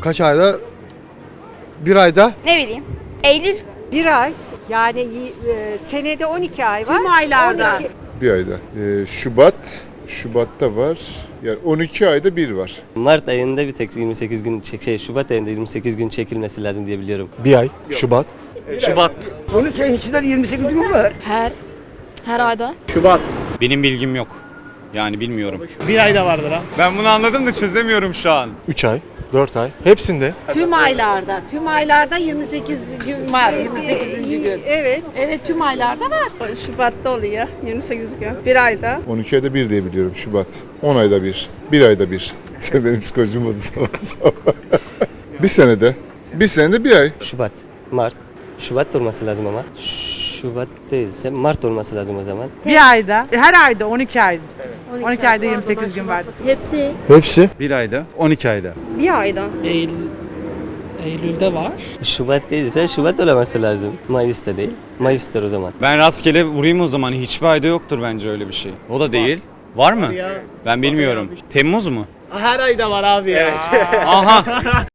Kaç ayda? Bir ayda. Ne bileyim. Eylül. Bir ay. Yani e, senede 12 ay var. Tüm aylarda. 12 Bir ayda. Ee, Şubat, Şubat'ta var. Yani 12 ayda bir var. Mart ayında bir tek 28 gün çek şey Şubat ayında 28 gün çekilmesi lazım diye biliyorum. Bir ay. Şubat. Şubat. Her. Her ayda. Benim bilgim yok. Yani bilmiyorum. Bir ayda vardır ha. Ben bunu anladım da çözemiyorum şu an. 3 ay. 4 ay. Hepsinde. Tüm aylarda. Tüm aylarda 28 gün var. 28. gün. Evet. Evet tüm aylarda var. Şubat'ta oluyor 28 gün. Bir ayda. 12 ayda bir diye biliyorum Şubat. 10 ayda bir. Bir ayda bir. Sen benim psikolojim bozdu sabah sabah. bir senede. Bir senede bir ay. Şubat. Mart. Şubat olması lazım ama. Şubat değilse Mart olması lazım o zaman. Bir ayda, her ayda 12 ay. 12 ayda 28 gün var. Hepsi. Hepsi. Bir ayda, 12 ayda. Bir ayda. Eylül, Eylül'de var. Şubat değilse Şubat olması lazım. Mayıs'ta değil. Mayıs'tır o zaman. Ben rastgele vurayım o zaman. Hiçbir ayda yoktur bence öyle bir şey. O da değil. Var mı? Ben bilmiyorum. Temmuz mu? Her ayda var abi ya. Aha.